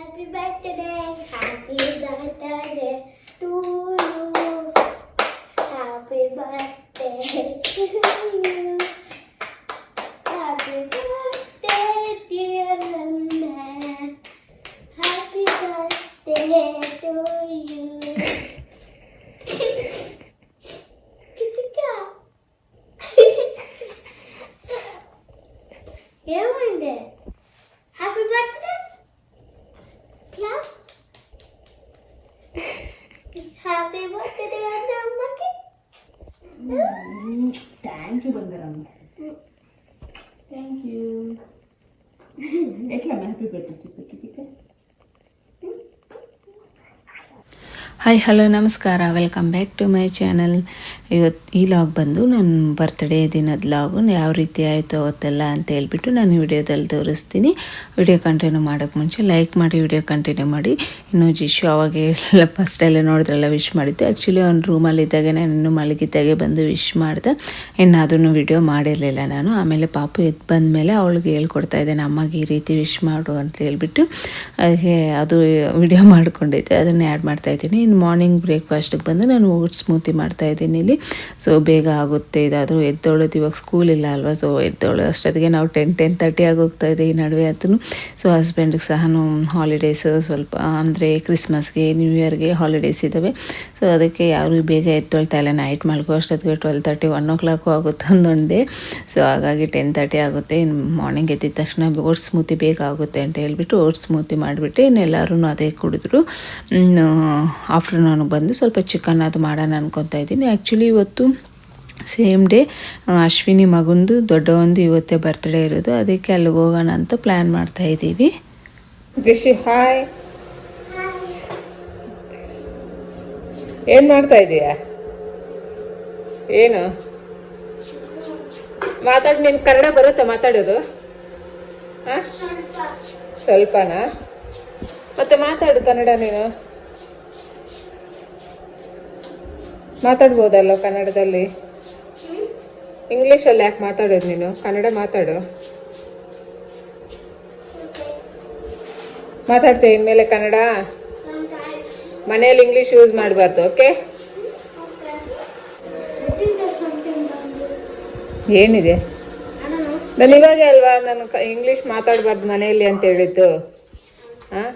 Happy birthday, happy birthday to you. Happy birthday to you. Happy birthday, dear Nana. Happy birthday to you. Hi hello ನಮಸ್ಕಾರ. Welcome back to my channel ಇವತ್ತು ಈ log ಬಂದು ನನ್ನ birthday ದಿನದ ಲಾಗು ಯಾವ ರೀತಿ ಆಯಿತು ಅವತ್ತೆಲ್ಲ ಅಂತ ಹೇಳ್ಬಿಟ್ಟು ನಾನು ವಿಡಿಯೋದಲ್ಲಿ ತೋರಿಸ್ತೀನಿ. ವಿಡಿಯೋ ಕಂಟಿನ್ಯೂ ಮಾಡೋಕ್ಕೆ ಮುಂಚೆ ಲೈಕ್ ಮಾಡಿ ವಿಡಿಯೋ ಕಂಟಿನ್ಯೂ ಮಾಡಿ. ಇನ್ನು ಜಿಶು ಅವಾಗ ಎಲ್ಲ ಫಸ್ಟೆಲ್ಲ ನೋಡಿದ್ರೆಲ್ಲ ವಿಶ್ ಮಾಡಿದ್ದೆ. ಆ್ಯಕ್ಚುಲಿ ಅವ್ನು ರೂಮಲ್ಲಿದ್ದಾಗೆ ನಾನು ಇನ್ನೂ ಮಲಗಿದ್ದಾಗೆ ಬಂದು ವಿಶ್ ಮಾಡಿದೆ. ಇನ್ನು ಅದನ್ನು ವಿಡಿಯೋ ಮಾಡಿರಲಿಲ್ಲ ನಾನು. ಆಮೇಲೆ ಪಾಪು ಎದ್ದು ಬಂದಮೇಲೆ ಅವಳಿಗೆ ಹೇಳ್ಕೊಡ್ತಾ ಇದ್ದೆ ಅಮ್ಮಗೆ ಈ ರೀತಿ ವಿಶ್ ಮಾಡು ಅಂತ ಹೇಳ್ಬಿಟ್ಟು. ಅದು ವಿಡಿಯೋ ಮಾಡ್ಕೊಂಡಿದ್ದೆ. ಅದನ್ನು ಆ್ಯಡ್ ಮಾಡ್ತಾಯಿದ್ದೀನಿ ಇನ್ನು ಮಾರ್ನಿಂಗ್ ಬ್ರೇಕ್ಫಾಸ್ಟಿಗೆ ಬಂದು ನಾನು ಓಟ್ಸ್ ಸ್ಮೂತಿ ಮಾಡ್ತಾ ಇದ್ದೀನಿ ಇಲ್ಲಿ. ಸೊ ಬೇಗ ಆಗುತ್ತೆ. ಇದಾದರೂ ಎದ್ದೊಳೋದು ಇವಾಗ ಸ್ಕೂಲ್ ಇಲ್ಲ ಅಲ್ವಾ? ಸೊ ಎದ್ದೊಳೋ ಅಷ್ಟೊತ್ತಿಗೆ ನಾವು ಟೆನ್ ಟೆನ್ ತರ್ಟಿ ಹೋಗ್ತಾ ಇದೆ ಈ ನಡುವೆ ಅಂತೂ ಸೊ ಹಸ್ಬೆಂಡ್ಗೆ ಸಹ ಹಾಲಿಡೇಸ್ ಸ್ವಲ್ಪ, ಅಂದರೆ ಕ್ರಿಸ್ಮಸ್ಗೆ ನ್ಯೂ ಇಯರ್ಗೆ ಹಾಲಿಡೇಸ್ ಇದ್ದಾವೆ ಸೊ ಅದಕ್ಕೆ ಯಾರು ಬೇಗ ಎದ್ದೊಳ್ತಾ ಇಲ್ಲ ನೈಟ್ ಮಾಡ್ಕೋ ಅಷ್ಟೊತ್ತಿಗೆ twelve thirty one o'clock ಆಗುತ್ತೆ ಒಂದೊಂದು. ಡೇ ಸೊ ಹಾಗಾಗಿ ಟೆನ್ ತರ್ಟಿ ಆಗುತ್ತೆ. ಇನ್ನು ಮಾರ್ನಿಂಗ್ ಎದ್ದಿದ ತಕ್ಷಣ ಓಟ್ಸ್ ಸ್ಮೂತಿ ಬೇಗ ಆಗುತ್ತೆ ಅಂತ ಹೇಳ್ಬಿಟ್ಟು ಓಟ್ಸ್ ಸ್ಮೂತಿ ಮಾಡಿಬಿಟ್ಟು ಇನ್ನೆಲ್ಲರೂ ಅದೇ ಕುಡಿದ್ರು. ಇನ್ನು ಆಫ್ಟರ್ನೂನ್ ಬಂದು ಸ್ವಲ್ಪ ಚಿಕನ್ ಅದು ಮಾಡೋಣ ಅನ್ಕೊತಾ ಇದ್ದೀನಿ. ಆ್ಯಕ್ಚುಲಿ ಇವತ್ತು ಸೇಮ್ ಡೇ ಅಶ್ವಿನಿ ಮಗಂದು ದೊಡ್ಡವಂದು ಇವತ್ತೇ ಬರ್ತ್ಡೇ ಇರೋದು. ಅದಕ್ಕೆ ಅಲ್ಲಿಗೆ ಹೋಗೋಣ ಅಂತ ಪ್ಲ್ಯಾನ್ ಮಾಡ್ತಾ ಇದ್ದೀವಿ. ಹಾಯ್ ಏನು ಮಾಡ್ತಾ ಇದೀಯ? ಏನು? ಮಾತಾಡಿ ನಿನ್ ಕನ್ನಡ ಬರುತ್ತಾ ಮಾತಾಡೋದು? ಹಾಂ? ಸ್ವಲ್ಪನಾ? ಮತ್ತೆ ಮಾತಾಡು ಕನ್ನಡ ನೀನು. ಮಾತಾಡ್ಬೋದಲ್ಲ ಕನ್ನಡದಲ್ಲಿ? ಇಂಗ್ಲೀಷಲ್ಲಿ ಯಾಕೆ ಮಾತಾಡೋದು ನೀನು? ಕನ್ನಡ ಮಾತಾಡು. ಮಾತಾಡ್ತೇವೆ ಇನ್ಮೇಲೆ ಕನ್ನಡ? ಮನೆಯಲ್ಲಿ ಇಂಗ್ಲೀಷ್ ಯೂಸ್ ಮಾಡಬಾರ್ದು ಓಕೆ ಏನಿದೆ? ನಾನು ಇವಾಗೆ ಅಲ್ವಾ ನಾನು ಇಂಗ್ಲೀಷ್ ಮಾತಾಡಬಾರ್ದು ಮನೆಯಲ್ಲಿ ಅಂತ ಹೇಳಿದ್ದು. ಹಾಂ?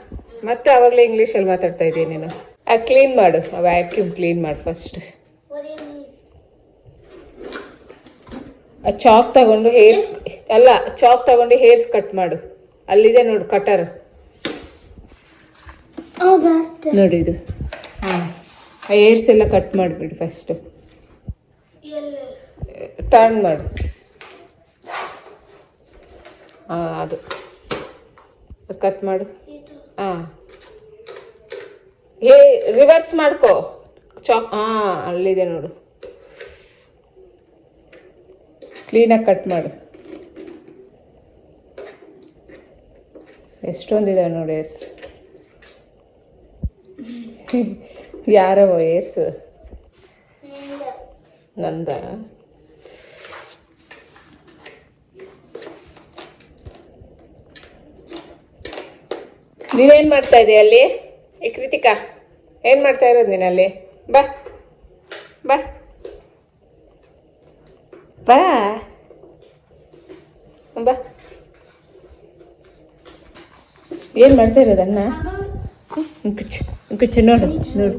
ಮತ್ತೆ ಅವಾಗಲೇ ಇಂಗ್ಲೀಷಲ್ಲಿ ಮಾತಾಡ್ತಾ ಇದ್ದೀನಿ ನೀನು? ಕ್ಲೀನ್ ಮಾಡು. ಆ ವ್ಯಾಕ್ಯೂಮ್ ಕ್ಲೀನ್ ಮಾಡು ಫಸ್ಟ್ ಆ ಚಾಕ್ ತಗೊಂಡು ಹೇರ್ಸ್ ಅಲ್ಲ ಚಾಕ್ ತಗೊಂಡು ಹೇರ್ಸ್ ಕಟ್ ಮಾಡು. ಅಲ್ಲಿದೆ ನೋಡು ಕಟರ್ ನೋಡಿ ಇದು. ಹಾಂ ಆ ಹೇರ್ಸ್ ಎಲ್ಲ ಕಟ್ ಮಾಡಿಬಿಡು ಫಸ್ಟು ಟರ್ನ್ ಮಾಡು. ಹಾಂ ಅದು. ಕಟ್ ಮಾಡು. ಹಾಂ ಹೇ ರಿವರ್ಸ್ ಮಾಡ್ಕೋ. ಚಾಕ್ ಹಾಂ ಅಲ್ಲಿದೆ ನೋಡು. ಕ್ಲೀನಾಗಿ ಕಟ್ ಮಾಡು. ಎಷ್ಟೊಂದಿದೆ ನೋಡಿ ಏರ್ಸ್ ಯಾರವ ಏರ್ಸ್ನಿಂದ? ನಂದ ನೀನೇನ್ ಮಾಡ್ತಾ ಇದೀಯ ಅಲ್ಲಿ? ಏ, ಕೃತಿಕಾ. ಏನ್ ಮಾಡ್ತಾ ಇರೋದು ನಿನ್ನಲ್ಲಿ ಬಾ. ಬಾ. ಬಾ. ಬಾ. ಏನ್ ಮಾಡ್ತಾ ಇರೋದನ್ನ ಕುಚ್ಚು. ಕುಚ್ಚು, ನೋಡು ನೋಡು.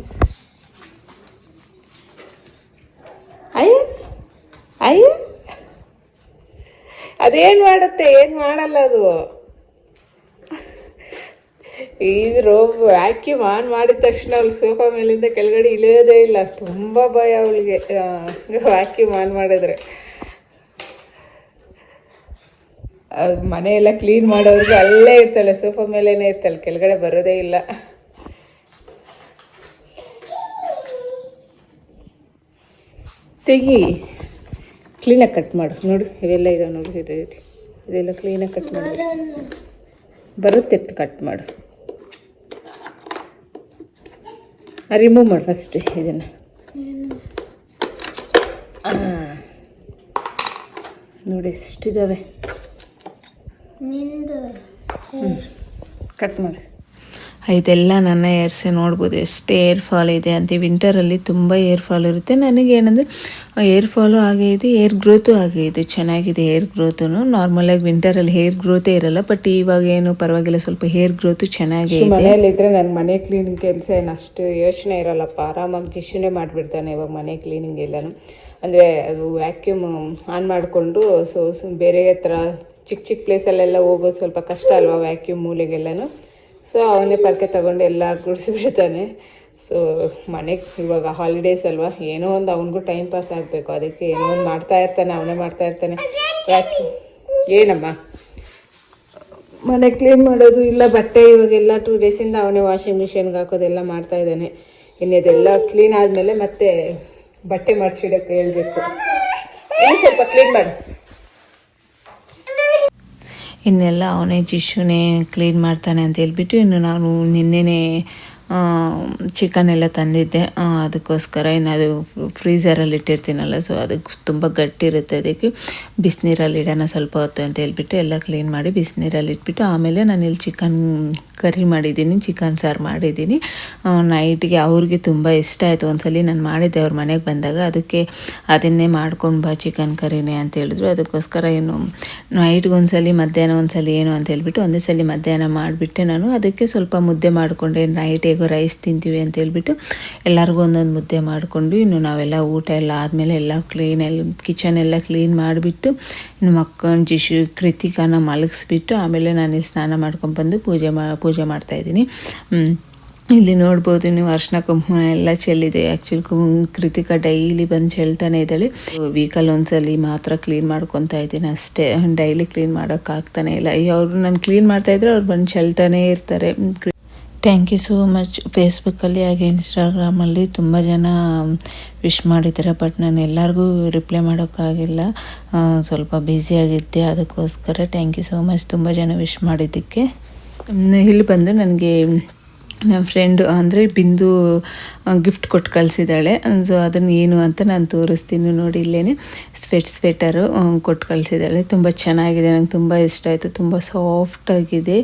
ಅಯ್ಯ ಅಯ್ಯ. ಅದೇನ್ ಮಾಡುತ್ತೆ? ಏನು ಮಾಡಲ್ಲ ಅದು? ಈ ರೋಬ್ ವ್ಯಾಕ್ಯೂಮ್ ಆನ್ ಮಾಡಿದ ತಕ್ಷಣ ಅವ್ಳು ಸೋಫಾ ಮೇಲಿಂದ ಕೆಳಗಡೆ ಇಳಿಯೋದೇ ಇಲ್ಲ. ತುಂಬ ಭಯ ಅವಳಿಗೆ. ವ್ಯಾಕ್ಯೂಮ್ ಆನ್ ಮಾಡಿದ್ರೆ. ಮನೆ ಎಲ್ಲ ಕ್ಲೀನ್ ಮಾಡೋರ್ಗು ಅಲ್ಲೇ ಇರ್ತಾಳೆ, ಸೋಫಾ ಮೇಲೇನೆ ಇರ್ತಾಳೆ, ಕೆಳಗಡೆ ಬರೋದೇ ಇಲ್ಲ. ತೆಗಿ. ಕ್ಲೀನಾಗಿ ಕಟ್ ಮಾಡು. ನೋಡು, ಇವೆಲ್ಲ ಇದಾವೆ ನೋಡು, ಇದೆ, ಇದು. ಇದೆಲ್ಲ ಕ್ಲೀನಾಗಿ ಕಟ್ ಮಾಡು. ಬರುತ್ತೆ ಕಟ್ ಮಾಡು. ರಿಮೂವ್ ಮಾಡಿ ಫಸ್ಟ್ ಇದನ್ನು. ನೋಡಿ ಎಷ್ಟಿದ್ದಾವೆ ಕಟ್ ಮಾಡು. ಇದೆಲ್ಲ ನನ್ನ ಏರ್ಸೆ ನೋಡ್ಬೋದು. ಎಷ್ಟು ಏರ್ ಫಾಲ್ ಇದೆ ಅಂತ. ವಿಂಟರಲ್ಲಿ ತುಂಬ ಏರ್ ಫಾಲ್ ಇರುತ್ತೆ. ನನಗೇನಂದರೆ, ಏರ್ ಫಾಲು ಹಾಗೆ ಇದೆ, ಏರ್ ಗ್ರೋತು ಹಾಗೆ ಇದೆ. ಚೆನ್ನಾಗಿದೆ ಏರ್ ಗ್ರೋತು ನಾರ್ಮಲಾಗಿ ವಿಂಟರಲ್ಲಿ ಹೇರ್ ಗ್ರೋತೇ ಇರಲ್ಲ. ಬಟ್ ಇವಾಗ ಏನು ಪರವಾಗಿಲ್ಲ. ಸ್ವಲ್ಪ ಹೇರ್ ಗ್ರೋತು ಚೆನ್ನಾಗೇ ಇದೆ. ಮನೆಯಲ್ಲಿದ್ದರೆ ನನ್ನ ಮನೆ ಕ್ಲೀನಿಂಗ್ ಕೆಲಸ ಏನು ಅಷ್ಟು ಯೋಚನೆ ಇರಲ್ಲಪ್ಪ. ಆರಾಮಾಗಿ ಜಿಶುನೇ ಮಾಡಿಬಿಡ್ತಾನೆ ಇವಾಗ ಮನೆ ಕ್ಲೀನಿಂಗ್ ಎಲ್ಲನೂ. ಅಂದರೆ ಅದು ವ್ಯಾಕ್ಯೂಮ್ ಆನ್ ಮಾಡಿಕೊಂಡು ಸೊ ಬೇರೆ ಹತ್ರ ಚಿಕ್ಕ ಚಿಕ್ಕ ಪ್ಲೇಸಲ್ಲೆಲ್ಲ ಹೋಗೋದು ಸ್ವಲ್ಪ ಕಷ್ಟ ಅಲ್ವಾ ವ್ಯಾಕ್ಯೂಮ್ ಮೂಲೆಗೆಲ್ಲನೂ. ಸೊ ಅವನೇ ಪರ್ಕೆ ತಗೊಂಡು ಎಲ್ಲ ಗುಡಿಸ್ಬಿಡ್ತಾನೆ. ಸೊ ಮನೆಗೆ ಇವಾಗ ಹಾಲಿಡೇಸ್ ಅಲ್ವಾ? ಏನೋ ಒಂದು ಅವನಿಗೂ ಟೈಮ್ ಪಾಸ್ ಆಗಬೇಕು. ಅದಕ್ಕೆ ಏನೋ ಒಂದು ಮಾಡ್ತಾ ಇರ್ತಾನೆ, ಅವನೇ ಮಾಡ್ತಾ ಇರ್ತಾನೆ. ಏನಮ್ಮ? ಮನೆ ಕ್ಲೀನ್ ಮಾಡೋದು ಇಲ್ಲ, ಬಟ್ಟೆ ಇವಾಗೆಲ್ಲ ಟೂ ಡೇಸಿಂದ ಅವನೇ ವಾಷಿಂಗ್ ಮಿಷಿನ್ಗೆ ಹಾಕೋದೆಲ್ಲ ಮಾಡ್ತಾ ಇದ್ದಾನೆ. ಇನ್ನು ಇದೆಲ್ಲ ಕ್ಲೀನ್ ಆದಮೇಲೆ ಮತ್ತೆ ಬಟ್ಟೆ ಮಾಡಿಸಿಡೋಕ್ಕೆ ಹೇಳಬೇಕು. ಸ್ವಲ್ಪ ಕ್ಲೀನ್ ಮಾಡಿ. ಇನ್ನೆಲ್ಲ ಅವನೇ ಜಿಶುನೇ ಕ್ಲೀನ್ ಮಾಡ್ತಾನೆ ಅಂತ ಹೇಳ್ಬಿಟ್ಟು ಇನ್ನು ನಾನು ನಿನ್ನೆನೇ ಚಿಕನ್ ಎಲ್ಲ ತಂದಿದ್ದೆ. ಅದಕ್ಕೋಸ್ಕರ ಏನಾದರೂ ಫ್ರೀಝರಲ್ಲಿ ಇಟ್ಟಿರ್ತೀನಲ್ಲ ಸೊ ಅದಕ್ಕೆ ತುಂಬ ಗಟ್ಟಿ ಇರುತ್ತೆ ಅದಕ್ಕೆ. ಬಿಸಿನೀರಲ್ಲಿ ಇಡೋಣ ಸ್ವಲ್ಪ ಹೊತ್ತು ಅಂತ ಹೇಳ್ಬಿಟ್ಟು ಎಲ್ಲ ಕ್ಲೀನ್ ಮಾಡಿ ಬಿಸಿನೀರಲ್ಲಿ ಇಟ್ಬಿಟ್ಟು ಆಮೇಲೆ ನಾನು ಇಲ್ಲಿ ಚಿಕನ್ ಕರಿ ಮಾಡಿದ್ದೀನಿ, ಚಿಕನ್ ಸಾರು ಮಾಡಿದ್ದೀನಿ. ನೈಟ್ಗೆ ಅವ್ರಿಗೆ ತುಂಬ ಇಷ್ಟ ಆಯಿತು. ಒಂದ್ಸಲಿ ನಾನು ಮಾಡಿದ್ದೆ, ಅವ್ರ ಮನೆಗೆ ಬಂದಾಗ ಅದಕ್ಕೆ ಅದನ್ನೇ ಮಾಡ್ಕೊಂಡು ಬಾ ಚಿಕನ್ ಕರಿನೇ ಅಂತ ಹೇಳಿದ್ರು. ಅದಕ್ಕೋಸ್ಕರ ಏನು, ನೈಟ್ಗೆ ಒಂದ್ಸಲಿ ಮಧ್ಯಾಹ್ನ ಒಂದ್ಸಲಿ ಏನು ಅಂತ ಹೇಳಿಬಿಟ್ಟು ಒಂದೇ ಸಲ ಮಧ್ಯಾಹ್ನ ಮಾಡಿಬಿಟ್ಟೆ ನಾನು. ಅದಕ್ಕೆ ಸ್ವಲ್ಪ ಮುದ್ದೆ ಮಾಡಿಕೊಂಡೆ, ನೈಟ್ ಹೇಗೋ ರೈಸ್ ತಿಂತೀವಿ ಅಂತ ಹೇಳ್ಬಿಟ್ಟು ಎಲ್ಲರಿಗೂ ಒಂದೊಂದು ಮುದ್ದೆ ಮಾಡಿಕೊಂಡು ಇನ್ನು ನಾವೆಲ್ಲ ಊಟ ಎಲ್ಲ ಆದಮೇಲೆ ಎಲ್ಲ ಕ್ಲೀನ್ ಎಲ್ಲ ಕಿಚನ್ ಎಲ್ಲ ಕ್ಲೀನ್ ಮಾಡಿಬಿಟ್ಟು ಇನ್ನು ಮಕ್ಕಳ ಜಿಶು ಕೃತಿಕನ ಮಲಗಿಸ್ಬಿಟ್ಟು ಆಮೇಲೆ ನಾನು ಸ್ನಾನ ಮಾಡ್ಕೊಂಡ್ಬಂದು ಪೂಜೆ ಮಾ, ಪೂಜೆ ಮಾಡ್ತಾಯಿದ್ದೀನಿ ಇಲ್ಲಿ ನೋಡ್ಬೋದು ನೀವು ಅರ್ಶಿನ ಕುಂಕುಮ ಎಲ್ಲ ಚೆಲ್ಲಿದೆ. ಆ್ಯಕ್ಚುಲಿ ಕೃತಿಕಾ ಡೈಲಿ ಬಂದು ಚೆಲ್ತಾನೆ ಇದ್ದಾಳೆ. ವೀಕಲ್ಲಿ ಒಂದ್ಸಲಿ ಮಾತ್ರ ಕ್ಲೀನ್ ಮಾಡ್ಕೊತಾ ಇದ್ದೀನಿ ಅಷ್ಟೇ. ಡೈಲಿ ಕ್ಲೀನ್ ಮಾಡೋಕ್ಕಾಗ್ತಾನೆ ಇಲ್ಲ. ಅವರು ನಾನು ಕ್ಲೀನ್ ಮಾಡ್ತಾಯಿದ್ರೆ ಅವ್ರು ಬಂದು ಚೆಲ್ತಾನೇ ಇರ್ತಾರೆ. ಥ್ಯಾಂಕ್ ಯು ಸೋ ಮಚ್ ಫೇಸ್ಬುಕ್ಕಲ್ಲಿ ಹಾಗೆ ಇನ್ಸ್ಟಾಗ್ರಾಮಲ್ಲಿ ತುಂಬ ಜನ ವಿಶ್ ಮಾಡಿದ್ದಾರೆ ಬಟ್ ನಾನು ಎಲ್ಲರಿಗೂ ರಿಪ್ಲೈ ಮಾಡೋಕ್ಕಾಗಿಲ್ಲ ಸ್ವಲ್ಪ ಬ್ಯುಸಿಯಾಗಿದ್ದೆ ಅದಕ್ಕೋಸ್ಕರ ಥ್ಯಾಂಕ್ ಯು ಸೋ ಮಚ್ ತುಂಬ ಜನ ವಿಶ್ ಮಾಡಿದ್ದಕ್ಕೆ. ಇಲ್ಲಿ ಬಂದು ನನಗೆ ನನ್ನ ಫ್ರೆಂಡು, ಅಂದರೆ ಬಿಂದು ಗಿಫ್ಟ್ ಕೊಟ್ಟು ಕಳಿಸಿದ್ದಾಳೆ. ಸೊ ಅದನ್ನು ಏನು ಅಂತ ನಾನು ತೋರಿಸ್ತೀನಿ ನೋಡಿ ಇಲ್ಲೇ ಸ್ವೆಟ್ ಸ್ವೆಟರು ಕೊಟ್ಟು ಕಳಿಸಿದ್ದಾಳೆ. ತುಂಬ ಚೆನ್ನಾಗಿದೆ, ನಂಗೆ ತುಂಬ ಇಷ್ಟ ಆಯಿತು. ತುಂಬ ಸಾಫ್ಟಾಗಿದೆ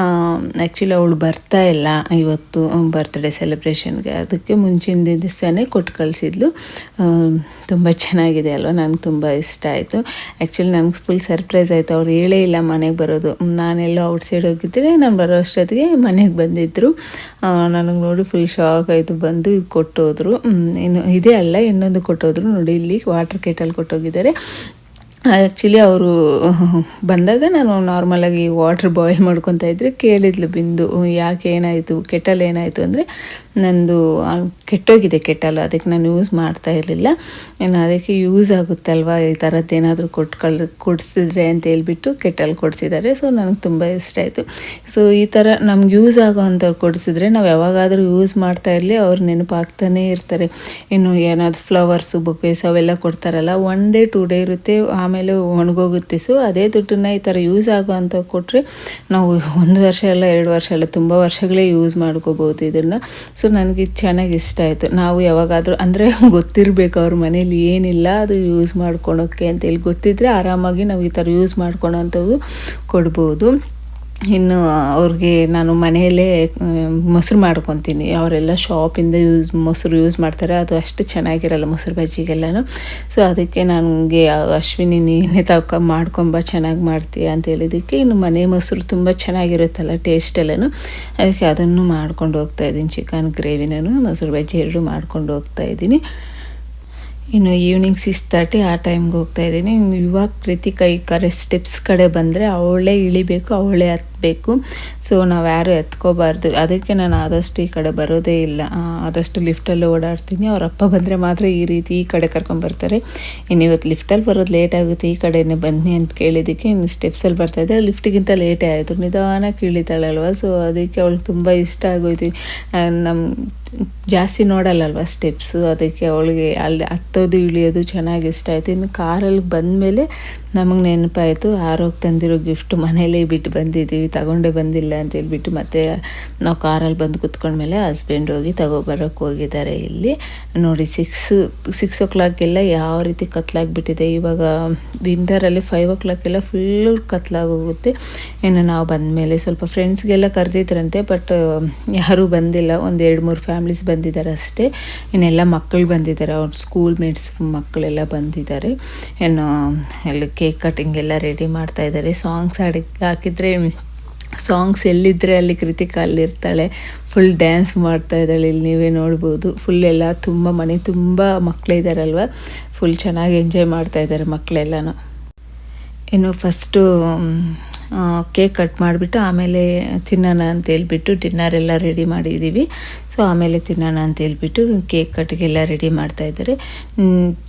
ಆ್ಯಕ್ಚುಲಿ ಅವಳು ಬರ್ತಾ ಇಲ್ಲ ಇವತ್ತು ಬರ್ತ್ಡೇ ಸೆಲೆಬ್ರೇಷನ್ಗೆ ಅದಕ್ಕೆ ಮುಂಚಿನ ದಿವಸನೇ ಕೊಟ್ಟು ಕಳಿಸಿದ್ಲು. ತುಂಬ ಚೆನ್ನಾಗಿದೆ ಅಲ್ವಾ? ನನಗೆ ತುಂಬ ಇಷ್ಟ ಆಯಿತು. ಆ್ಯಕ್ಚುಲಿ ನನಗೆ ಫುಲ್ ಸರ್ಪ್ರೈಸ್ ಆಯಿತು. ಅವ್ರು ಹೇಳೇ ಇಲ್ಲ ಮನೆಗೆ ಬರೋದು. ನಾನೆಲ್ಲೋ ಔಟ್ಸೈಡ್ ಹೋಗಿದ್ದರೆ ನಾನು ಬರೋ ಅಷ್ಟೊತ್ತಿಗೆ ಮನೆಗೆ ಬಂದಿದ್ದರು ನನಗೆ ನೋಡಿ ಫುಲ್ ಶಾಕ್ ಆಯಿತು. ಬಂದು ಇದು ಕೊಟ್ಟೋದ್ರು. ಇನ್ನು ಇದೇ ಅಲ್ಲ, ಇನ್ನೊಂದು ಕೊಟ್ಟೋದ್ರು. ನೋಡಿ, ಇಲ್ಲಿ ವಾಟರ್ ಕೆಟಲ್ ಕೊಟ್ಟೋಗಿದ್ದಾರೆ. ಆ್ಯಕ್ಚುಲಿ ಅವರು, ಬಂದಾಗ ನಾನು ನಾರ್ಮಲಾಗಿ ವಾಟ್ರ್ ಬಾಯ್ಲ್ ಮಾಡ್ಕೊತಾ ಇದ್ರೆ ಕೇಳಿದ್ಲು ಬಿಂದು ಯಾಕೆ ಏನಾಯಿತು? ಕೆಟಲ್ ಏನಾಯಿತು? ಅಂದರೆ, ನಂದು ಕೆಟ್ಟೋಗಿದೆ ಕೆಟಲ್ ಅದಕ್ಕೆ ನಾನು ಯೂಸ್ ಮಾಡ್ತಾ ಇರಲಿಲ್ಲ. ಇನ್ನು ಅದಕ್ಕೆ ಯೂಸ್ ಆಗುತ್ತಲ್ವಾ? ಈ ಥರದ್ದು ಏನಾದರೂ ಕೊಟ್ಟು ಕೊಡಿಸಿದ್ರೆ ಅಂತ ಹೇಳ್ಬಿಟ್ಟು ಕೆಟಲ್ ಕೊಡಿಸಿದ್ದಾರೆ. ಸೊ ನನಗೆ ತುಂಬ ಇಷ್ಟ ಆಯಿತು. ಸೊ ಈ ಥರ ನಮ್ಗೆ ಯೂಸ್ ಆಗೋ ಅಂಥವ್ರು ಕೊಡಿಸಿದ್ರೆ ನಾವು ಯಾವಾಗಾದರೂ ಯೂಸ್ ಮಾಡ್ತಾ ಇರಲಿ, ಅವ್ರು ನೆನಪಾಗ್ತಾನೇ ಇರ್ತಾರೆ. ಇನ್ನು ಏನಾದರೂ ಫ್ಲವರ್ಸು ಬೊಕೇಸ್ ಅವೆಲ್ಲ ಕೊಡ್ತಾರಲ್ಲ ಒನ್ ಡೇ ಟೂ ಡೇ ಇರುತ್ತೆ. ಆಮೇಲೆ ಒಣಗೋಗುತ್ತೆ. ಸೊ ಅದೇ ದುಡ್ಡನ್ನು ಈ ಥರ ಯೂಸ್ ಆಗೋ ಅಂತ ಕೊಟ್ಟರೆ ನಾವು ಒಂದು ವರ್ಷ ಎಲ್ಲ ಎರಡು ವರ್ಷ ಎಲ್ಲ ತುಂಬ ವರ್ಷಗಳೇ ಯೂಸ್ ಮಾಡ್ಕೋಬೋದು ಇದನ್ನು. ಸೊ ನನಗೆ ಚೆನ್ನಾಗಿ ಇಷ್ಟ ಆಯಿತು. ನಾವು ಯಾವಾಗಾದರೂ, ಅಂದರೆ ಗೊತ್ತಿರಬೇಕು ಅವ್ರ ಮನೇಲಿ ಏನಿಲ್ಲ, ಅದು ಯೂಸ್ ಮಾಡ್ಕೊಳೋಕ್ಕೆ ಅಂತೇಳಿ ಗೊತ್ತಿದ್ದರೆ ಆರಾಮಾಗಿ ನಾವು ಈ ಥರ ಯೂಸ್ ಮಾಡ್ಕೊಳೋ ಅಂಥದ್ದು ಕೊಡ್ಬೋದು. ಇನ್ನು ಅವ್ರಿಗೆ ನಾನು ಮನೆಯಲ್ಲೇ ಮೊಸರು ಮಾಡ್ಕೊತೀನಿ. ಅವರೆಲ್ಲ ಶಾಪಿಂದ ಯೂಸ್ ಮೊಸರು ಯೂಸ್ ಮಾಡ್ತಾರೆ. ಅದು ಅಷ್ಟು ಚೆನ್ನಾಗಿರಲ್ಲ ಮೊಸರು ಬಜ್ಜಿಗೆಲ್ಲನೂ. ಸೊ ಅದಕ್ಕೆ ನನಗೆ ಅಶ್ವಿನಿ, ನೀನೇ ತಗೊ ಮಾಡ್ಕೊಂಬ, ಚೆನ್ನಾಗಿ ಮಾಡ್ತೀಯ ಅಂತ ಹೇಳಿದ್ದಕ್ಕೆ ಇನ್ನು ಮನೆ ಮೊಸರು ತುಂಬ ಚೆನ್ನಾಗಿರುತ್ತಲ್ಲ ಟೇಸ್ಟ್ ಎಲ್ಲನು. ಅದಕ್ಕೆ ಅದನ್ನು ಮಾಡ್ಕೊಂಡು ಹೋಗ್ತಾ ಇದ್ದೀನಿ. ಚಿಕನ್ ಗ್ರೇವಿನೂ ಮೊಸರು ಬಜ್ಜಿ ಎರಡೂ ಮಾಡ್ಕೊಂಡು ಹೋಗ್ತಾ ಇದ್ದೀನಿ. ಇನ್ನು ಈವ್ನಿಂಗ್ ಸಿಕ್ಸ್ ತರ್ಟಿ ಆ ಟೈಮ್ಗೆ ಹೋಗ್ತಾ ಇದ್ದೀನಿ. ಇವಾಗ ಕೃತಿಕ ಈ ಕರೆ ಸ್ಟೆಪ್ಸ್ ಕಡೆ ಬಂದರೆ ಅವಳೇ ಇಳಿಬೇಕು. ಅವಳೇ ಹತ್ಬೇಕು ಸೊ ನಾವು ಯಾರು ಎತ್ಕೋಬಾರ್ದು, ಅದಕ್ಕೆ ನಾನು ಆದಷ್ಟು ಈ ಕಡೆ ಬರೋದೇ ಇಲ್ಲ. ಆದಷ್ಟು ಲಿಫ್ಟಲ್ಲಿ ಓಡಾಡ್ತೀನಿ. ಅವ್ರ ಅಪ್ಪ ಬಂದರೆ ಮಾತ್ರ ಈ ರೀತಿ ಈ ಕಡೆ ಕರ್ಕೊಂಬರ್ತಾರೆ ಇನ್ನು ಇವತ್ತು ಲಿಫ್ಟಲ್ಲಿ ಬರೋದು ಲೇಟ್ ಆಗುತ್ತೆ, ಈ ಕಡೆನೇ ಬನ್ನಿ ಅಂತ ಕೇಳಿದ್ದಕ್ಕೆ ಇನ್ನು ಸ್ಟೆಪ್ಸಲ್ಲಿ ಬರ್ತಾಯಿದ್ದೆ ಲಿಫ್ಟಿಗಿಂತ ಲೇಟೇ ಆಯಿತು. ನಿಧಾನಕ್ಕೆ ಇಳಿತಾಳಲ್ವ ಸೊ ಅದಕ್ಕೆ ಅವಳು ತುಂಬ ಇಷ್ಟ ಆಗೋಯ್ತು. ನಮ್ಮ ಜಾಸ್ತಿ ನೋಡಲ್ಲಲ್ವ ಸ್ಟೆಪ್ಸು ಅದಕ್ಕೆ ಅವಳಿಗೆ ಅಲ್ಲಿ ಹತ್ತೋದು, ಇಳಿಯೋದು ಚೆನ್ನಾಗಿ ಇಷ್ಟ ಆಯಿತು. ಇನ್ನು ಕಾರಲ್ಲಿ ಬಂದಮೇಲೆ ನಮಗೆ ನೆನಪಾಯಿತು. ಆರೋಗ್ಯ ತಂದಿರೋ ಗಿಫ್ಟ್ ಮನೇಲೇ ಬಿಟ್ಟು ಬಂದಿದ್ದೀವಿ. ತಗೊಂಡೇ ಬಂದಿಲ್ಲ ಅಂತ ಹೇಳ್ಬಿಟ್ಟು ಮತ್ತೆ ನಾವು ಕಾರಲ್ಲಿ ಬಂದು ಕುತ್ಕೊಂಡ್ಮೇಲೆ ಹಸ್ಬೆಂಡ್ ಹೋಗಿ ತಗೊಬರೋಕ್ಕೆ ಹೋಗಿದ್ದಾರೆ ಇಲ್ಲಿ. ನೋಡಿ ಸಿಕ್ಸ್ ಸಿಕ್ಸ್ ಓ ಕ್ಲಾಕೆಲ್ಲ ಯಾವ ರೀತಿ ಕತ್ಲಾಗ್ಬಿಟ್ಟಿದೆ. ಇವಾಗ ವಿಂಟರಲ್ಲಿ ಫೈವ್ ಓ ಕ್ಲಾಕೆಲ್ಲ ಫುಲ್ಲು ಕತ್ಲಾಗೋಗುತ್ತೆ. ಇನ್ನು ನಾವು ಬಂದಮೇಲೆ ಸ್ವಲ್ಪ ಫ್ರೆಂಡ್ಸ್ಗೆಲ್ಲ ಕರೆದಿದ್ರಂತೆ ಬಟ್ ಯಾರೂ ಬಂದಿಲ್ಲ. ಒಂದು ಎರಡು ಮೂರು ಫ್ಯಾಮ್ಲೀಸ್ ಬಂದಿದ್ದಾರೆ ಅಷ್ಟೇ. ಇನ್ನೆಲ್ಲ ಮಕ್ಕಳು ಬಂದಿದ್ದಾರೆ. ಅವ್ರ ಸ್ಕೂಲ್ ಮೇಟ್ಸ್ ಮಕ್ಕಳೆಲ್ಲ ಬಂದಿದ್ದಾರೆ. ಇನ್ನು ಎಲ್ಲ ಕೇಕ್ ಕಟಿಂಗ್ ಎಲ್ಲ ರೆಡಿ ಮಾಡ್ತಾ ಇದ್ದಾರೆ. ಸಾಂಗ್ಸ್ ಹಾಡಿ, ಹಾಕಿದರೆ ಸಾಂಗ್ಸ್ ಎಲ್ಲಿದ್ದರೆ ಅಲ್ಲಿ ಕೃತಿಕ ಅಲ್ಲಿರ್ತಾಳೆ ಫುಲ್ ಡ್ಯಾನ್ಸ್ ಮಾಡ್ತಾ ಇದ್ದಾಳೆ. ಇಲ್ಲಿ ನೀವೇ ನೋಡ್ಬೋದು. ಫುಲ್ ಎಲ್ಲ ತುಂಬ ಮನೆ ತುಂಬ ಮಕ್ಕಳಿದ್ದಾರಲ್ವ ಫುಲ್ ಚೆನ್ನಾಗಿ ಎಂಜಾಯ್ ಮಾಡ್ತಾ ಇದ್ದಾರೆ ಮಕ್ಕಳೆಲ್ಲನೂ ಇನ್ನು ಫಸ್ಟು ಕೇಕ್ ಕಟ್ ಮಾಡಿಬಿಟ್ಟು ಆಮೇಲೆ ತಿನ್ನೋಣ ಅಂತ ಹೇಳ್ಬಿಟ್ಟು ಡಿನ್ನರ್ ಎಲ್ಲ ರೆಡಿ ಮಾಡಿದ್ದೀವಿ. ಸೊ ಆಮೇಲೆ ತಿನ್ನೋಣ ಅಂತ ಹೇಳ್ಬಿಟ್ಟು ಕೇಕ್ ಕಟ್ಗೆಲ್ಲ ರೆಡಿ ಮಾಡ್ತಾ ಇದ್ದಾರೆ.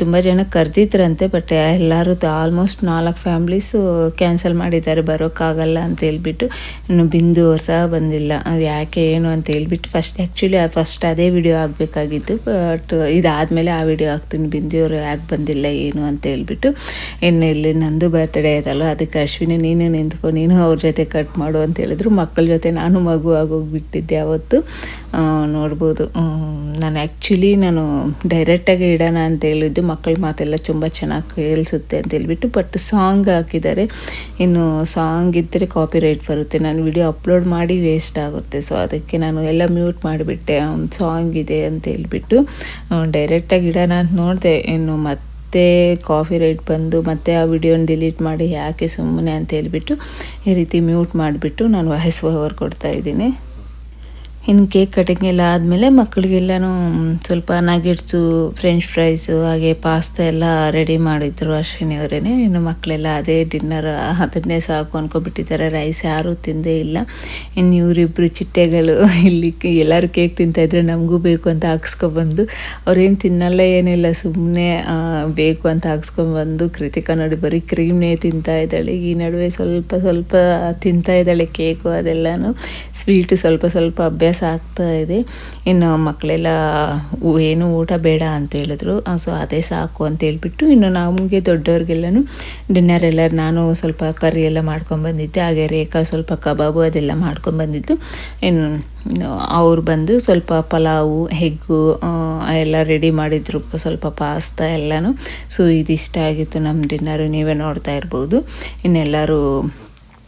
ತುಂಬ ಜನ ಕರೆದಿದ್ರಂತೆ ಬಟ್ ಎಲ್ಲರೂ ಆಲ್ಮೋಸ್ಟ್ ನಾಲ್ಕು ಫ್ಯಾಮ್ಲೀಸು ಕ್ಯಾನ್ಸಲ್ ಮಾಡಿದ್ದಾರೆ, ಬರೋಕ್ಕಾಗಲ್ಲ ಅಂತ ಹೇಳ್ಬಿಟ್ಟು ಇನ್ನು ಬಿಂದು ಅವ್ರು ಸಹ ಬಂದಿಲ್ಲ. ಅದು ಯಾಕೆ, ಏನು ಅಂತ ಹೇಳ್ಬಿಟ್ಟು ಫಸ್ಟ್ ಆ್ಯಕ್ಚುಲಿ ಫಸ್ಟ್ ಅದೇ ವಿಡಿಯೋ ಆಗಬೇಕಾಗಿತ್ತು ಬಟ್ ಇದಾದಮೇಲೆ ಆ ವಿಡಿಯೋ ಹಾಕ್ತೀನಿ ಬಿಂದು ಅವರು ಯಾಕೆ ಬಂದಿಲ್ಲ, ಏನು ಅಂತ ಹೇಳ್ಬಿಟ್ಟು ಇನ್ನು ಇಲ್ಲಿ ನಂದು ಬರ್ತ್ಡೇ ಇದಲ್ಲ ಅದಕ್ಕೆ ಅಶ್ವಿನಿ, ನೀನು ನಿಂತ್ಕೊ, ನೀನು ಅವ್ರ ಜೊತೆ ಕಟ್ ಮಾಡು ಅಂತ ಹೇಳಿದ್ರು. ಮಕ್ಕಳ ಜೊತೆ ನಾನು ಮಗು ಆಗೋಗ್ಬಿಟ್ಟಿದ್ದೆ ಅವತ್ತು. ನೋಡ್ಬೋದು. ನಾನು ಆ್ಯಕ್ಚುಲಿ ನಾನು ಡೈರೆಕ್ಟಾಗಿ ಇಡೋಣ ಅಂತ ಹೇಳಿದ್ದು ಮಕ್ಕಳ ಮಾತೆಲ್ಲ ತುಂಬ ಚೆನ್ನಾಗಿ ಕೇಳಿಸುತ್ತೆ ಅಂತ ಹೇಳಿಬಿಟ್ಟು ಬಟ್ ಸಾಂಗ್ ಹಾಕಿದ್ದಾರೆ. ಇನ್ನು ಸಾಂಗ್ ಇದ್ದರೆ ಕಾಪಿ ರೈಟ್ ಬರುತ್ತೆ. ನಾನು ವಿಡಿಯೋ ಅಪ್ಲೋಡ್ ಮಾಡಿ ವೇಸ್ಟ್ ಆಗುತ್ತೆ. ಸೊ ಅದಕ್ಕೆ ನಾನು ಎಲ್ಲ ಮ್ಯೂಟ್ ಮಾಡಿಬಿಟ್ಟೆ. ಸಾಂಗ್ ಇದೆ ಅಂತ ಹೇಳ್ಬಿಟ್ಟು ಡೈರೆಕ್ಟಾಗಿ ಇಡೋಣ ಅಂತ ನೋಡಿದೆ. ಇನ್ನು ಮತ್ತೆ ಮತ್ತೆ ಕಾಫಿ ರೈಟ್ ಬಂದು ಮತ್ತೆ ಆ ವಿಡಿಯೋನ ಡಿಲೀಟ್ ಮಾಡಿ ಯಾಕೆ ಸುಮ್ಮನೆ ಅಂತ ಹೇಳಿಬಿಟ್ಟು ಈ ರೀತಿ ಮ್ಯೂಟ್ ಮಾಡಿಬಿಟ್ಟು ನಾನು ವಾಯ್ಸ್ ಓವರ್ ಕೊಡ್ತಾ ಇದ್ದೀನಿ. ಇನ್ನು ಕೇಕ್ ಕಟಿಂಗ್ ಎಲ್ಲ ಆದಮೇಲೆ ಮಕ್ಕಳಿಗೆಲ್ಲನೂ ಸ್ವಲ್ಪ ನಗೆಟ್ಸು ಫ್ರೆಂಚ್ ಫ್ರೈಸು ಹಾಗೆ ಪಾಸ್ತಾ ಎಲ್ಲ ರೆಡಿ ಮಾಡಿದ್ರು ಅಶ್ವಿನಿ ಅವರೇ ಇನ್ನು ಮಕ್ಕಳೆಲ್ಲ ಅದೇ ಡಿನ್ನರ್ ಅದನ್ನೇ ಸಾಕು ಅನ್ಕೊಂಡ್ಬಿಟ್ಟಿದ್ದಾರೆ ರೈಸ್ ಯಾರೂ ತಿಂದೇ ಇಲ್ಲ. ಇನ್ನು ಇವರಿಬ್ಬರು ಚಿಟ್ಟೆಗಳು ಇಲ್ಲಿ ಎಲ್ಲರೂ ಕೇಕ್ ತಿಂತಾಯಿದ್ರೆ ನಮಗೂ ಬೇಕು ಅಂತ ಹಾಕ್ಸ್ಕೊಬಂದು. ಅವ್ರೇನು ತಿನ್ನಲ್ಲ ಏನಿಲ್ಲ ಸುಮ್ಮನೆ ಬೇಕು ಅಂತ ಹಾಕ್ಸ್ಕೊಂಬಂದು ಕೃತಿಕಾ ನೋಡಿ ಬರೀ ಕ್ರೀಮ್ನೇ ತಿಂತಾ ಇದ್ದಾಳೆ. ಈ ನಡುವೆ ಸ್ವಲ್ಪ ಸ್ವಲ್ಪ ತಿಂತಾ ಇದ್ದಾಳೆ ಕೇಕು ಅದೆಲ್ಲನೂ. ಸ್ವೀಟು ಸ್ವಲ್ಪ ಸ್ವಲ್ಪ ಅಭ್ಯಾಸ ಆಗ್ತಾ ಇದೆ. ಇನ್ನು ಮಕ್ಕಳೆಲ್ಲ ಏನು ಊಟ ಬೇಡ ಅಂತ ಹೇಳಿದ್ರು. ಸೊ ಅದೇ ಸಾಕು ಅಂತ ಹೇಳ್ಬಿಟ್ಟು ಇನ್ನು ನಮಗೆ ದೊಡ್ಡವ್ರಿಗೆಲ್ಲನೂ ಡಿನ್ನರ್ ಎಲ್ಲ ನಾನು ಸ್ವಲ್ಪ ಕರಿ ಎಲ್ಲ ಮಾಡ್ಕೊಂಬಂದಿದ್ದೆ ಹಾಗೆ ರೇಖಾ ಸ್ವಲ್ಪ ಕಬಾಬು ಅದೆಲ್ಲ ಮಾಡ್ಕೊಂಬಂದಿದ್ದು ಇನ್ನು ಅವ್ರು ಬಂದು ಸ್ವಲ್ಪ ಪಲಾವು, ಹೆಗ್ಗು ಎಲ್ಲ ರೆಡಿ ಮಾಡಿದ್ರು. ಸ್ವಲ್ಪ ಪಾಸ್ತಾ ಎಲ್ಲನೂ. ಸೊ ಇದಿಷ್ಟ ಆಗಿತ್ತು ನಮ್ಮ ಡಿನ್ನರು. ನೀವೇ ನೋಡ್ತಾ ಇರ್ಬೋದು. ಇನ್ನೆಲ್ಲರೂ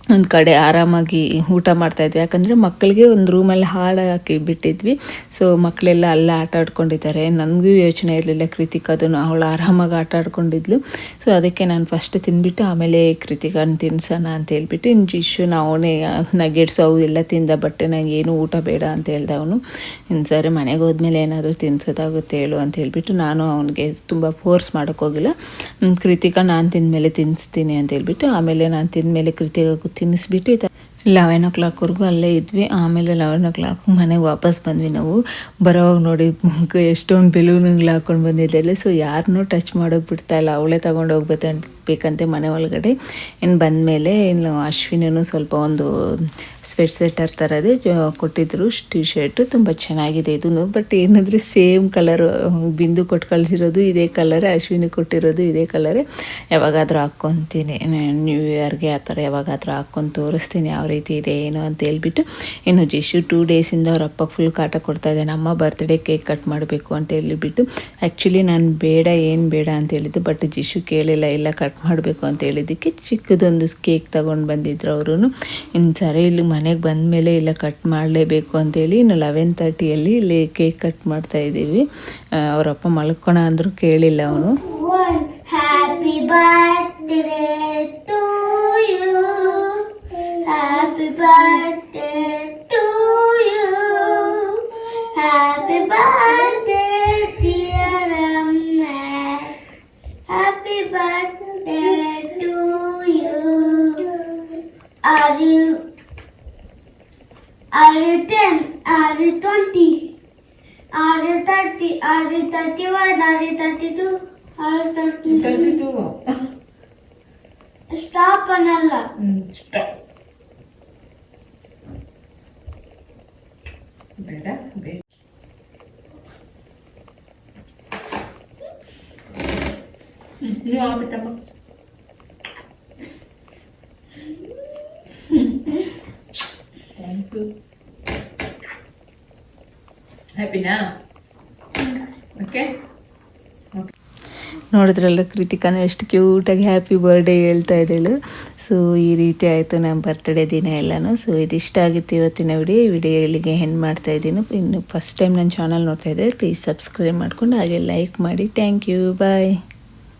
ಒಂದು ಕಡೆ ಆರಾಮಾಗಿ ಊಟ ಮಾಡ್ತಾಯಿದ್ವಿ ಯಾಕಂದರೆ ಮಕ್ಕಳಿಗೆ ಒಂದು ರೂಮಲ್ಲಿ ಹಾಳು ಬಿಟ್ಟಿದ್ವಿ. ಸೊ ಮಕ್ಕಳೆಲ್ಲ ಅಲ್ಲೇ ಆಟ ಆಡ್ಕೊಂಡಿದ್ದಾರೆ. ನನಗೂ ಯೋಚನೆ ಇರಲಿಲ್ಲ ಕೃತಿಕದನ್ನು ಅವಳು ಆರಾಮಾಗಿ ಆಟ ಆಡ್ಕೊಂಡಿದ್ಲು. ಸೊ ಅದಕ್ಕೆ ನಾನು ಫಸ್ಟ್ ತಿಂದ್ಬಿಟ್ಟು ಆಮೇಲೆ ಕೃತಿಕನ ತಿನ್ಸೋಣ ಅಂತ ಹೇಳ್ಬಿಟ್ಟು ಇನ್ನು ಜಿಶು ಅವನೇ ನಗೆಟ್ಸ್ ಅವು ಎಲ್ಲ ತಿಂದ ಬಟ್ಟೆ ನಂಗೆ ಏನು ಊಟ ಬೇಡ ಅಂತ ಹೇಳ್ದ ಅವನು. ಇನ್ನು ಸರಿ ಮನೆಗೆ ಹೋದ್ಮೇಲೆ ಏನಾದರೂ ತಿನ್ಸೋದಾಗುತ್ತೆ ಹೇಳು ಅಂತ ಹೇಳ್ಬಿಟ್ಟು ನಾನು ಅವನಿಗೆ ತುಂಬ ಫೋರ್ಸ್ ಮಾಡೋಕ್ಕೋಗಿಲ್ಲ ಕೃತಿಕ ಕೃತಿಕಾ ನಾನು ತಿಂದಮೇಲೆ ತಿನ್ನಿಸ್ತೀನಿ ಅಂತ ಹೇಳ್ಬಿಟ್ಟು ಆಮೇಲೆ ನಾನು ತಿಂದಮೇಲೆ til misbirkli ಲೆವೆನ್ ಓ ಕ್ಲಾಕ್ವರೆಗೂ ಅಲ್ಲೇ ಇದ್ವಿ. ಆಮೇಲೆ ಲೆವೆನ್ ಓ ಕ್ಲಾಕ್ ಮನೆಗೆ ವಾಪಸ್ ಬಂದ್ವಿ ನಾವು. ಬರೋವಾಗ ನೋಡಿ ಎಷ್ಟೊಂದು ಬೆಲೂನುಗಳು ಹಾಕೊಂಡು ಬಂದಿದ್ದೆಲ್ಲ ಸೊ ಯಾರನ್ನೂ ಟಚ್ ಮಾಡೋಕೆ ಬಿಡ್ತಾ ಇಲ್ಲ. ಅವಳೇ ತಗೊಂಡು ಹೋಗ್ಬೇಕು ಬೇಕಂತೆ ಮನೆ ಒಳಗಡೆ. ಇನ್ನು ಬಂದಮೇಲೆ ಇನ್ನು ಅಶ್ವಿನೂ ಸ್ವಲ್ಪ ಒಂದು ಸ್ವೆಟ್ ಸ್ವೆಟರ್ ಥರದೇ ಕೊಟ್ಟಿದ್ರು. ಟಿ ಶರ್ಟು ತುಂಬ ಚೆನ್ನಾಗಿದೆ ಇದೂ ಬಟ್ ಏನಂದರೆ ಸೇಮ್ ಕಲರ್ ಬಿಂದು ಕೊಟ್ಟು ಕಳಿಸಿರೋದು, ಇದೇ ಕಲರೇ ಅಶ್ವಿನಿ ಕೊಟ್ಟಿರೋದು, ಇದೇ ಕಲರೇ ಯಾವಾಗಾದರೂ ಹಾಕ್ಕೊತೀನಿ ನ್ಯೂ ಇಯರ್ಗೆ ಆ ಥರ ಯಾವಾಗಾದರೂ ಹಾಕ್ಕೊಂಡು ತೋರಿಸ್ತೀನಿ. ಯಾವ ರೀತಿ ಇದೆ, ಏನು ಅಂತ ಹೇಳ್ಬಿಟ್ಟು ಏನು ಜಿಶು ಟೂ ಡೇಸಿಂದ ಅವ್ರ ಅಪ್ಪ ಫುಲ್ ಕಾಟ ಕೊಡ್ತಾ ಇದ್ದಾನೆ. ಅಮ್ಮ ಬರ್ತ್ಡೇ ಕೇಕ್ ಕಟ್ ಮಾಡಬೇಕು ಅಂತ ಹೇಳಿಬಿಟ್ಟು ಆ್ಯಕ್ಚುಲಿ ನಾನು ಬೇಡ, ಏನು ಬೇಡ ಅಂತ ಹೇಳಿದ್ದು ಬಟ್ ಜಿಶು ಕೇಳಿಲ್ಲ, ಇಲ್ಲ ಕಟ್ ಮಾಡಬೇಕು ಅಂತ ಹೇಳಿದ್ದಕ್ಕೆ ಚಿಕ್ಕದೊಂದು ಕೇಕ್ ತಗೊಂಡು ಬಂದಿದ್ರು ಅವರು ಇನ್ನು ಸರಿ, ಇಲ್ಲಿ ಮನೆಗೆ ಬಂದಮೇಲೆ ಇಲ್ಲ ಕಟ್ ಮಾಡಲೇಬೇಕು ಅಂತೇಳಿ ಇನ್ನು ಲೆವೆನ್ ತರ್ಟಿಯಲ್ಲಿ ಇಲ್ಲಿ ಕೇಕ್ ಕಟ್ ಮಾಡ್ತಾ ಇದ್ದೀವಿ. ಅವರಪ್ಪ ಮಲ್ಕೋಣ ಅಂದರೂ ಕೇಳಿಲ್ಲ ಅವನು. Happy birthday to you Happy birthday to you. Happy birthday, dear Amma. Happy birthday to you. Are you are you 10? Are you 20? Are you 30? Are you 31? Are you 32? Are you 33? 32. Stop, Anala. Mm, stop. ಬೇಡ ಬೇಡ ನೀವು ಆಗ್ಬಿಟ್ಟಮ್ಮ ಚಿಕ್ಕು ಹ್ಯಾಪಿನಾ okay ನೋಡಿದ್ರಲ್ಲ ಕೃತಿಕಾನು ಎಷ್ಟು ಕ್ಯೂಟಾಗಿ happy birthday ಹೇಳ್ತಾ ಇದ್ದಳು. So, ಈ ರೀತಿ ಆಯಿತು ನಮ್ಮ ಬರ್ತ್ಡೇ ದಿನ ಎಲ್ಲನೂ. ಸೊ, ಇದಿಷ್ಟ ಆಗಿತ್ತು ಇವತ್ತಿನ ವಿಡಿಯೋ ಈ ವಿಡಿಯೋ ಇಲ್ಲಿಗೆ ಮಾಡ್ತಾ ಇದ್ದೀನಿ. ಇನ್ನು ಫಸ್ಟ್ ಟೈಮ್ ನನ್ನ ಚಾನಲ್ ನೋಡ್ತಾ ಇದ್ದರೆ ಪ್ಲೀಸ್ ಸಬ್ಸ್ಕ್ರೈಬ್ ಮಾಡ್ಕೊಂಡು ಹಾಗೆ ಲೈಕ್ ಮಾಡಿ. Thank you bye